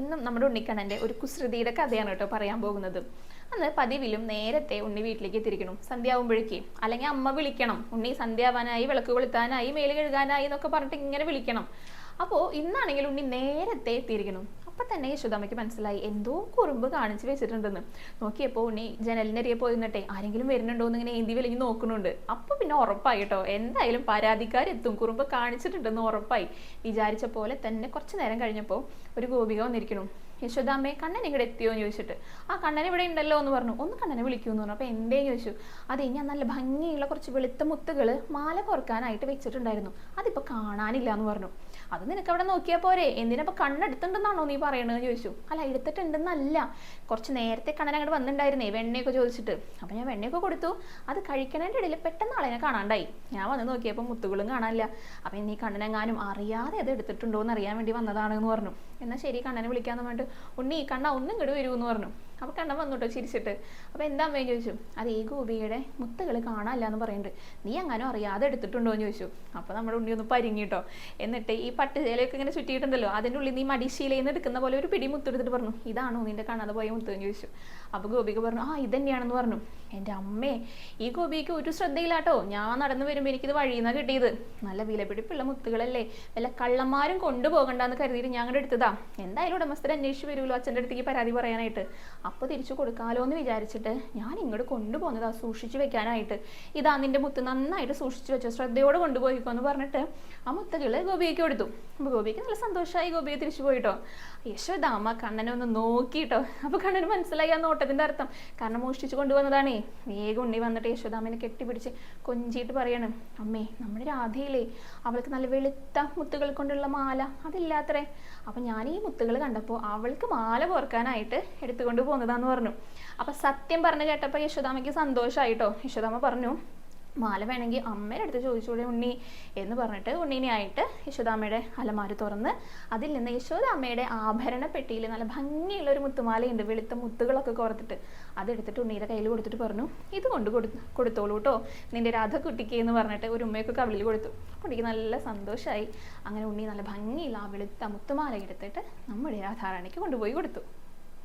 ഇന്നും നമ്മുടെ ഉണ്ണിക്കണ്ണന്റെ ഒരു കുസൃതിയുടെ കഥയാണ് കേട്ടോ പറയാൻ പോകുന്നത്. അന്ന് പതിവിലും നേരത്തെ ഉണ്ണി വീട്ടിലേക്ക് തിരിക്കണം. സന്ധ്യാവുമ്പോഴേക്ക് അല്ലെങ്കിൽ അമ്മ വിളിക്കണം. ഉണ്ണി സന്ധ്യാവാനായി വിളക്ക് കൊളുത്താനായി മേൽ കഴുകാനായി എന്നൊക്കെ പറഞ്ഞിട്ട് ഇങ്ങനെ വിളിക്കണം. അപ്പോൾ ഇന്നാണെങ്കിൽ ഉണ്ണി നേരത്തെ തിരിക്കണം അപ്പൊ തന്നെ യശോദാമ്മയ്ക്ക് മനസ്സിലായി. എന്തോ കുറുമ്പ് കാണിച്ച് വെച്ചിട്ടുണ്ടെന്ന്. നോക്കിയപ്പോൾ ഉണ്ണി ജനലിനരിയെ പോയി ആരെങ്കിലും വരുന്നുണ്ടോ എന്ന് ഇങ്ങനെ ഏന്തി വലിഞ്ഞ് നോക്കുന്നുണ്ട്. അപ്പൊ പിന്നെ ഉറപ്പായി കേട്ടോ. എന്തായാലും പരാതിക്കാരെത്തും. കുറുമ്പ് കാണിച്ചിട്ടുണ്ടെന്ന് ഉറപ്പായി. വിചാരിച്ച പോലെ തന്നെ കുറച്ച് നേരം കഴിഞ്ഞപ്പോൾ ഒരു ഗോപിക വന്നിരിക്കണു യശോദാമ്മയെ കണ്ണൻ ഇവിടെ എത്തിയോ? എന്ന് ചോദിച്ചിട്ട്. ആ കണ്ണൻ ഇവിടെ ഉണ്ടല്ലോ എന്ന് പറഞ്ഞു. ഒന്ന് കണ്ണനെ വിളിക്കൂ എന്ന് പറഞ്ഞു. അപ്പോൾ എന്തേ ചോദിച്ചു. അതെ ഞാൻ നല്ല ഭംഗിയുള്ള കുറച്ച് വെളുത്ത മുത്തുകൾ മാല കോർക്കാനായിട്ട് വെച്ചിട്ടുണ്ടായിരുന്നു. അതിപ്പോൾ കാണാനില്ല എന്ന് പറഞ്ഞു. അത് നിനക്ക് അവിടെ നോക്കിയാൽ പോരെ. എന്തിനപ്പോൾ കണ്ണെടുത്തിട്ടുണ്ടെന്നാണോ നീ പറയണത് ചോദിച്ചു. അല്ല എടുത്തിട്ടുണ്ടെന്നല്ല. കുറച്ച് നേരത്തെ കണ്ണൻ അങ്ങോട്ട് വന്നിട്ടുണ്ടായിരുന്നേ വെണ്ണയൊക്കെ ചോദിച്ചിട്ട്. അപ്പോൾ ഞാൻ വെണ്ണയൊക്കെ കൊടുത്തു. അത് കഴിക്കണതിന്റെ ഇടയിൽ പെട്ടെന്ന് ആളെന്നെ കാണാണ്ടായി. ഞാൻ വന്ന് നോക്കിയപ്പോൾ മുത്തുകളും കാണാനില്ല. അപ്പം നീ കണ്ണനെങ്ങാനും അറിയാതെ അത് എടുത്തിട്ടുണ്ടോ എന്ന് അറിയാൻ വേണ്ടി വന്നതാണെന്ന് പറഞ്ഞു. എന്നാ ശരി കണ്ണനെ വിളിക്കാന്ന് പറഞ്ഞിട്ട് ഉണ്ണി കണ്ണ ഒന്നും ഇങ്ങോട്ട് വരൂ എന്ന് പറഞ്ഞു. അപ്പോൾ വന്നു വന്നുട്ടോ ചിരിച്ചിട്ട്. അപ്പോൾ എന്താ അമ്മയും ചോദിച്ചു. അത് ഈ ഗോപിയുടെ മുത്തുകൾ കാണാനില്ല എന്ന് പറയുന്നുണ്ട്. നീ എങ്ങാനും അറിയാതെ എടുത്തിട്ടുണ്ടോ? എന്ന് ചോദിച്ചു. അപ്പോൾ നമ്മുടെ ഉണ്ണി ഒന്ന് പരിങ്ങി കേട്ടോ എന്നിട്ട് ഈ പട്ടുചേലയൊക്കെ ഇങ്ങനെ ചുറ്റിയിട്ടുണ്ടല്ലോ അതിന്റെ ഉള്ളിൽ നീ മടിശീലയിൽ നിന്ന് എടുക്കുന്ന പോലെ ഒരു പിടി മുത്തെടുത്തിട്ട് പറഞ്ഞു. ഇതാണോ നിന്റെ കാണാതെ പോയ മുത്ത്? എന്ന് ചോദിച്ചു. അപ്പോൾ ഗോപിക പറഞ്ഞു ആ ഇതന്നെയാണെന്ന് പറഞ്ഞു. എന്റെ അമ്മേ ഈ ഗോപിക്ക് ഒരു ശ്രദ്ധയില്ലാട്ടോ. ഞാൻ നടന്നു വരുമ്പോൾ എനിക്കിത് വഴിയിൽ കിട്ടിയത്. നല്ല വിലപിടിപ്പുള്ള മുത്തുകളല്ലേ. വല്ല കള്ളന്മാരും കൊണ്ടുപോകണ്ടെന്ന് കരുതിയിട്ട് ഞാൻ അങ്ങോട്ട് എടുത്തതാ. എന്തായാലും ഉടമസ്ഥർ അന്വേഷിച്ച് വരുമല്ലോ അച്ഛന്റെ അടുത്തേക്ക് പരാതി പറയാനായിട്ട്. അപ്പോൾ തിരിച്ചു കൊടുക്കാലോ എന്ന് വിചാരിച്ചിട്ട് ഞാൻ ഇങ്ങോട്ട് കൊണ്ടുപോകുന്നതാ സൂക്ഷിച്ചു വെക്കാനായിട്ട്. ഇതാ നിന്റെ മുത്ത് നന്നായിട്ട് സൂക്ഷിച്ചു വെച്ചോ ശ്രദ്ധയോടെ കൊണ്ടുപോയിക്കോ എന്ന് പറഞ്ഞിട്ട് ആ മുത്തകൾ ഗോപിക്ക് കൊടുത്തു. അപ്പോൾ ഗോപിക്ക് നല്ല സന്തോഷമായി ഗോപിയെ തിരിച്ചു പോയിട്ടോ. യശോദാമ കണ്ണനെ ഒന്ന് നോക്കിയിട്ടോ അപ്പോൾ കണ്ണന് മനസ്സിലായി ആ നോട്ടത്തിന്റെ അർത്ഥം. കാരണം മോഷ്ടിച്ചു കൊണ്ടുവന്നതാണേ. വേഗം ഉണ്ണി വന്നിട്ട് യശോദാമനെ കെട്ടിപ്പിടിച്ച് കൊഞ്ചിയിട്ട് പറയണം അമ്മേ നമ്മുടെ രാധയില്ലേ അവൾക്ക് നല്ല വെളുത്ത മുത്തുകൾ കൊണ്ടുള്ള മാല അതില്ലാത്രേ. അപ്പം ഞാൻ ഈ മുത്തുകൾ കണ്ടപ്പോൾ അവൾക്ക് മാല കോർക്കാനായിട്ട് എടുത്തുകൊണ്ട് പോകുന്നതാന്ന് പറഞ്ഞു. അപ്പം സത്യം പറഞ്ഞു കേട്ടപ്പോൾ യശോദാമയ്ക്ക് സന്തോഷമായിട്ടോ യശോദാമ പറഞ്ഞു മാല വേണമെങ്കിൽ അമ്മയുടെ അടുത്ത് ചോദിച്ചൂടെ ഉണ്ണി എന്ന് പറഞ്ഞിട്ട് ഉണ്ണിനെയായിട്ട് യശോദാമ്മയുടെ അലമാര തുറന്ന് അതിൽ നിന്ന് യശോദാമ്മയുടെ ആഭരണ പെട്ടിയിൽ നല്ല ഭംഗിയുള്ള ഒരു മുത്തുമാലയുണ്ട് വെളുത്ത മുത്തുകളൊക്കെ കോർത്തിട്ട്. അതെടുത്തിട്ട് ഉണ്ണിയുടെ കയ്യിൽ കൊടുത്തിട്ട് പറഞ്ഞു ഇത് കൊണ്ട് കൊടു കൊടുത്തോളൂ കേട്ടോ നിന്റെ രാധക്കുട്ടിക്ക് എന്ന് പറഞ്ഞിട്ട് ഒരു ഉമ്മയൊക്കെ കവിളിൽ കൊടുത്തു. ഉണ്ണിക്ക് നല്ല സന്തോഷമായി അങ്ങനെ ഉണ്ണി നല്ല ഭംഗിയുള്ള ആ വെളുത്ത മുത്തുമാല എടുത്തിട്ട് നമ്മുടെ രാധാറാണിക്ക് കൊണ്ടുപോയി കൊടുത്തു.